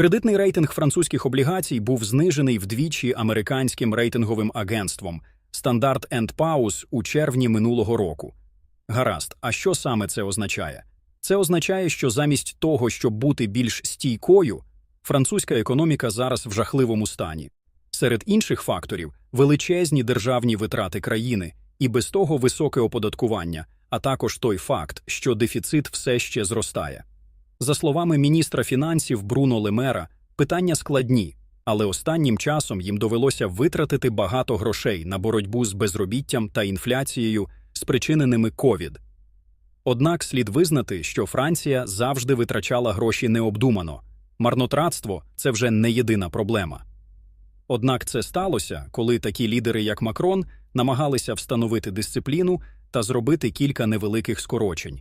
Кредитний рейтинг французьких облігацій був знижений вдвічі американським рейтинговим агентством Standard Poor's у червні минулого року. Гаразд, а що саме це означає? Це означає, що замість того, щоб бути більш стійкою, французька економіка зараз в жахливому стані. Серед інших факторів величезні державні витрати країни і без того високе оподаткування, а також той факт, що дефіцит все ще зростає. За словами міністра фінансів Бруно Лемера, питання складні, але останнім часом їм довелося витратити багато грошей на боротьбу з безробіттям та інфляцією, спричиненими ковід. Однак слід визнати, що Франція завжди витрачала гроші необдумано. Марнотратство це вже не єдина проблема. Однак це сталося, коли такі лідери, як Макрон, намагалися встановити дисципліну та зробити кілька невеликих скорочень.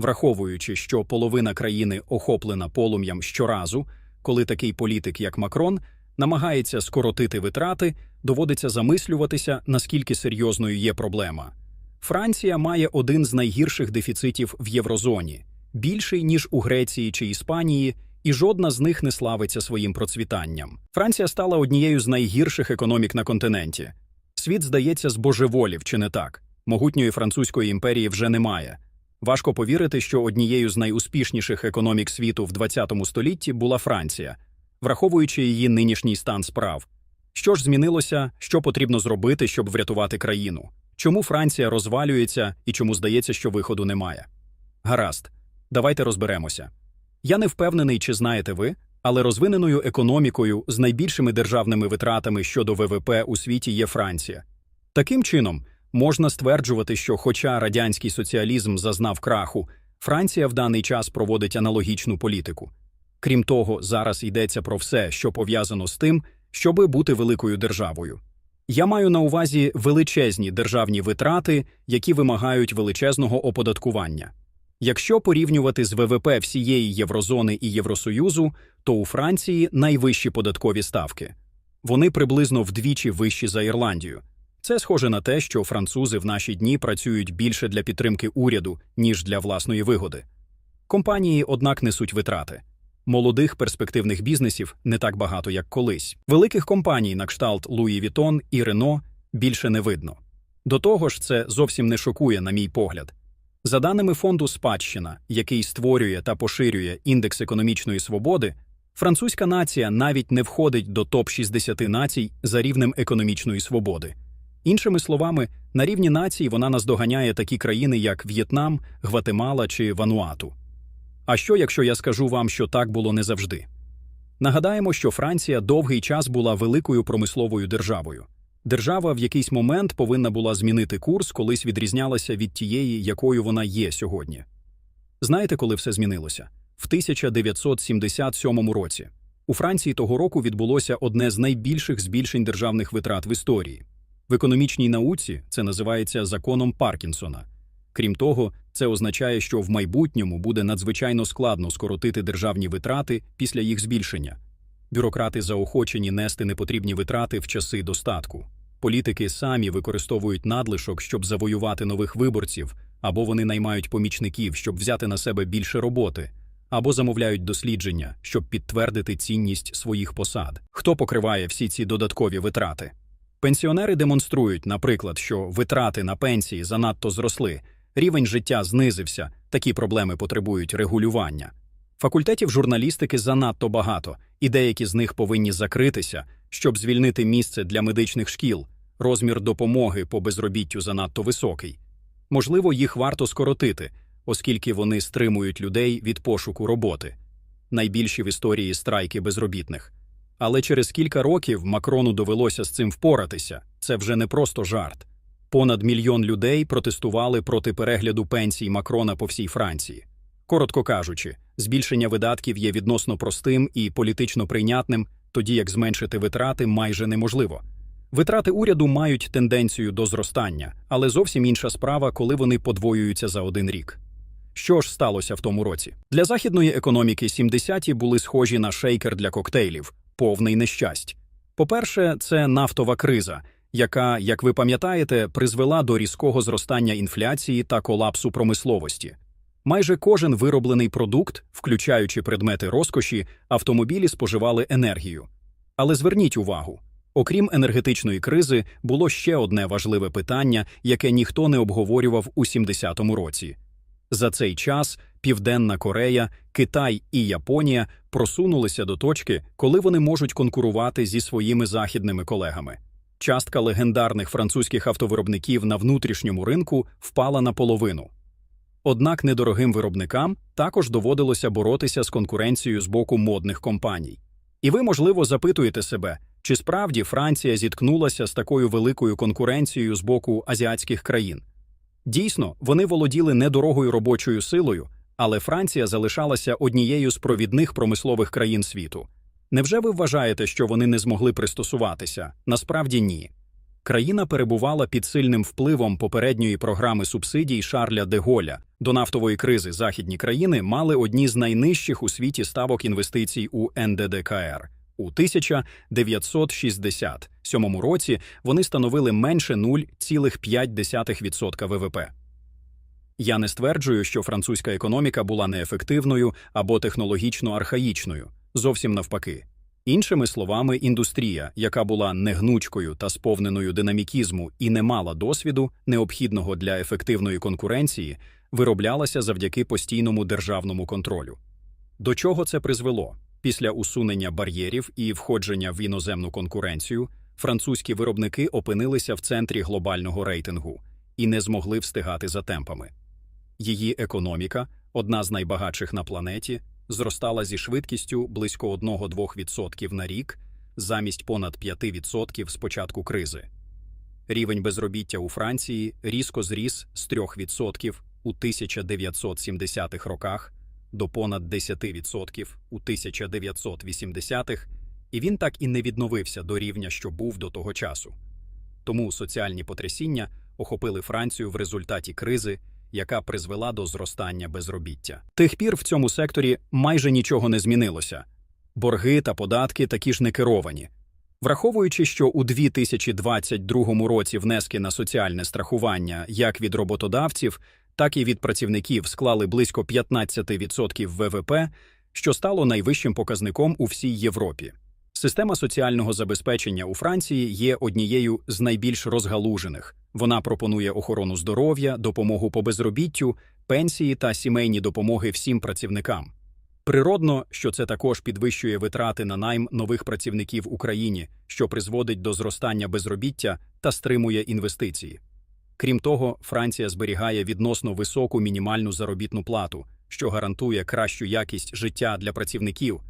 Враховуючи, що половина країни охоплена полум'ям щоразу, коли такий політик, як Макрон, намагається скоротити витрати, доводиться замислюватися, наскільки серйозною є проблема. Франція має один з найгірших дефіцитів в єврозоні більший ніж у Греції чи Іспанії, і жодна з них не славиться своїм процвітанням. Франція стала однією з найгірших економік на континенті. Світ, здається, збожеволів, чи не так? Могутньої французької імперії вже немає. Важко повірити, що однією з найуспішніших економік світу в ХХ столітті була Франція, враховуючи її нинішній стан справ. Що ж змінилося, що потрібно зробити, щоб врятувати країну? Чому Франція розвалюється і чому здається, що виходу немає? Гаразд, давайте розберемося. Я не впевнений, чи знаєте ви, але розвиненою економікою з найбільшими державними витратами щодо ВВП у світі є Франція. Таким чином, можна стверджувати, що, хоча радянський соціалізм зазнав краху, Франція в даний час проводить аналогічну політику. Крім того, зараз йдеться про все, що пов'язано з тим, щоби бути великою державою. Я маю на увазі величезні державні витрати, які вимагають величезного оподаткування. Якщо порівнювати з ВВП всієї Єврозони і Євросоюзу, то у Франції найвищі податкові ставки. Вони приблизно вдвічі вищі за Ірландію. Це схоже на те, що французи в наші дні працюють більше для підтримки уряду, ніж для власної вигоди. Компанії, однак, несуть витрати. Молодих перспективних бізнесів не так багато, як колись. Великих компаній на кшталт Луї Вітон і Рено більше не видно. До того ж, це зовсім не шокує, на мій погляд. За даними фонду Спадщина, який створює та поширює індекс економічної свободи, французька нація навіть не входить до топ 60 націй за рівнем економічної свободи. Іншими словами, на рівні націй вона наздоганяє такі країни, як В'єтнам, Гватемала чи Вануату. А що, якщо я скажу вам, що так було не завжди? Нагадаємо, що Франція довгий час була великою промисловою державою. Держава в якийсь момент повинна була змінити курс, колись відрізнялася від тієї, якою вона є сьогодні. Знаєте, коли все змінилося? В 1977 році. У Франції того року відбулося одне з найбільших збільшень державних витрат в історії. В економічній науці це називається законом Паркінсона. Крім того, це означає, що в майбутньому буде надзвичайно складно скоротити державні витрати після їх збільшення. Бюрократи заохочені нести непотрібні витрати в часи достатку. Політики самі використовують надлишок, щоб завоювати нових виборців, або вони наймають помічників, щоб взяти на себе більше роботи, або замовляють дослідження, щоб підтвердити цінність своїх посад. Хто покриває всі ці додаткові витрати? Пенсіонери демонструють, наприклад, що витрати на пенсії занадто зросли, рівень життя знизився, такі проблеми потребують регулювання. Факультетів журналістики занадто багато, і деякі з них повинні закритися, щоб звільнити місце для медичних шкіл, розмір допомоги по безробіттю занадто високий. Можливо, їх варто скоротити, оскільки вони стримують людей від пошуку роботи. Найбільші в історії страйки безробітних. Але через кілька років Макрону довелося з цим впоратися. Це вже не просто жарт. Понад мільйон людей протестували проти перегляду пенсій Макрона по всій Франції. Коротко кажучи, збільшення видатків є відносно простим і політично прийнятним, тоді як зменшити витрати майже неможливо. Витрати уряду мають тенденцію до зростання, але зовсім інша справа, коли вони подвоюються за один рік. Що ж сталося в тому році? Для західної економіки 70-ті були схожі на шейкер для коктейлів, повний нещасть. По-перше, це нафтова криза, яка, як ви пам'ятаєте, призвела до різкого зростання інфляції та колапсу промисловості. Майже кожен вироблений продукт, включаючи предмети розкоші, автомобілі споживали енергію. Але зверніть увагу: окрім енергетичної кризи, було ще одне важливе питання, яке ніхто не обговорював у 70-му році. За цей час Південна Корея, Китай і Японія просунулися до точки, коли вони можуть конкурувати зі своїми західними колегами. Частка легендарних французьких автовиробників на внутрішньому ринку впала наполовину. Однак недорогим виробникам також доводилося боротися з конкуренцією з боку модних компаній. І ви, можливо, запитуєте себе, чи справді Франція зіткнулася з такою великою конкуренцією з боку азіатських країн. Дійсно, вони володіли недорогою робочою силою, але Франція залишалася однією з провідних промислових країн світу. Невже ви вважаєте, що вони не змогли пристосуватися? Насправді ні. Країна перебувала під сильним впливом попередньої програми субсидій Шарля де Голля. До нафтової кризи західні країни мали одні з найнижчих у світі ставок інвестицій у НДДКР. У 1967 році вони становили менше 0,5% ВВП. Я не стверджую, що французька економіка була неефективною або технологічно архаїчною. Зовсім навпаки. Іншими словами, індустрія, яка була негнучкою та сповненою динамікізму і не мала досвіду, необхідного для ефективної конкуренції, вироблялася завдяки постійному державному контролю. До чого це призвело? Після усунення бар'єрів і входження в іноземну конкуренцію, французькі виробники опинилися в центрі глобального рейтингу і не змогли встигати за темпами. Її економіка, одна з найбагатших на планеті, зростала зі швидкістю близько 1-2% на рік замість понад 5% з початку кризи. Рівень безробіття у Франції різко зріс з 3% у 1970-х роках до понад 10% у 1980-х, і він так і не відновився до рівня, що був до того часу. Тому соціальні потрясіння охопили Францію в результаті кризи, яка призвела до зростання безробіття. Тих пір в цьому секторі майже нічого не змінилося. Борги та податки такі ж не керовані. Враховуючи, що у 2022 році внески на соціальне страхування як від роботодавців, так і від працівників склали близько 15% ВВП, що стало найвищим показником у всій Європі. Система соціального забезпечення у Франції є однією з найбільш розгалужених. Вона пропонує охорону здоров'я, допомогу по безробіттю, пенсії та сімейні допомоги всім працівникам. Природно, що це також підвищує витрати на найм нових працівників в Україні, що призводить до зростання безробіття та стримує інвестиції. Крім того, Франція зберігає відносно високу мінімальну заробітну плату, що гарантує кращу якість життя для працівників,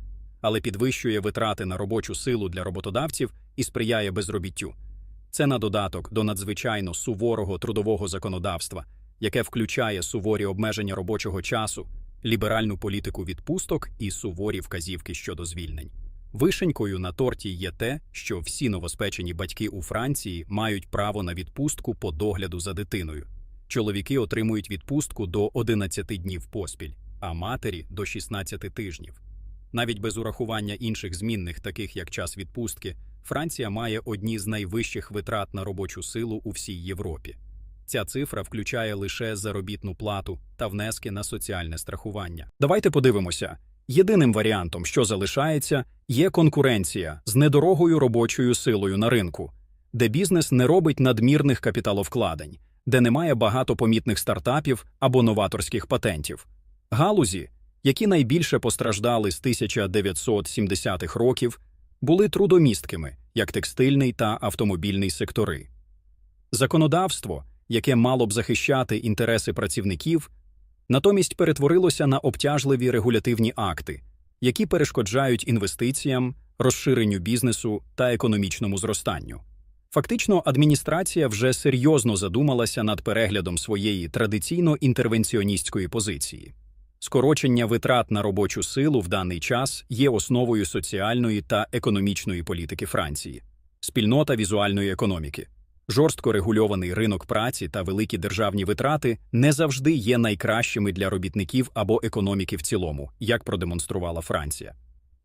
але підвищує витрати на робочу силу для роботодавців і сприяє безробіттю. Це на додаток до надзвичайно суворого трудового законодавства, яке включає суворі обмеження робочого часу, ліберальну політику відпусток і суворі вказівки щодо звільнень. Вишенькою на торті є те, що всі новоспечені батьки у Франції мають право на відпустку по догляду за дитиною. Чоловіки отримують відпустку до 11 днів поспіль, а матері до 16 тижнів. Навіть без урахування інших змінних, таких як час відпустки, Франція має одні з найвищих витрат на робочу силу у всій Європі. Ця цифра включає лише заробітну плату та внески на соціальне страхування. Давайте подивимося. Єдиним варіантом, що залишається, є конкуренція з недорогою робочою силою на ринку, де бізнес не робить надмірних капіталовкладень, де немає багато помітних стартапів або новаторських патентів. Галузі, які найбільше постраждали з 1970-х років, були трудомісткими, як текстильний та автомобільний сектори. Законодавство, яке мало б захищати інтереси працівників, натомість перетворилося на обтяжливі регулятивні акти, які перешкоджають інвестиціям, розширенню бізнесу та економічному зростанню. Фактично, адміністрація вже серйозно задумалася над переглядом своєї традиційно інтервенціоністської позиції. Скорочення витрат на робочу силу в даний час є основою соціальної та економічної політики Франції, спільнота візуальної економіки. Жорстко регульований ринок праці та великі державні витрати не завжди є найкращими для робітників або економіки в цілому, як продемонструвала Франція.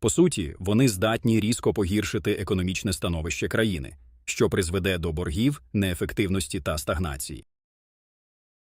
По суті, вони здатні різко погіршити економічне становище країни, що призведе до боргів, неефективності та стагнації.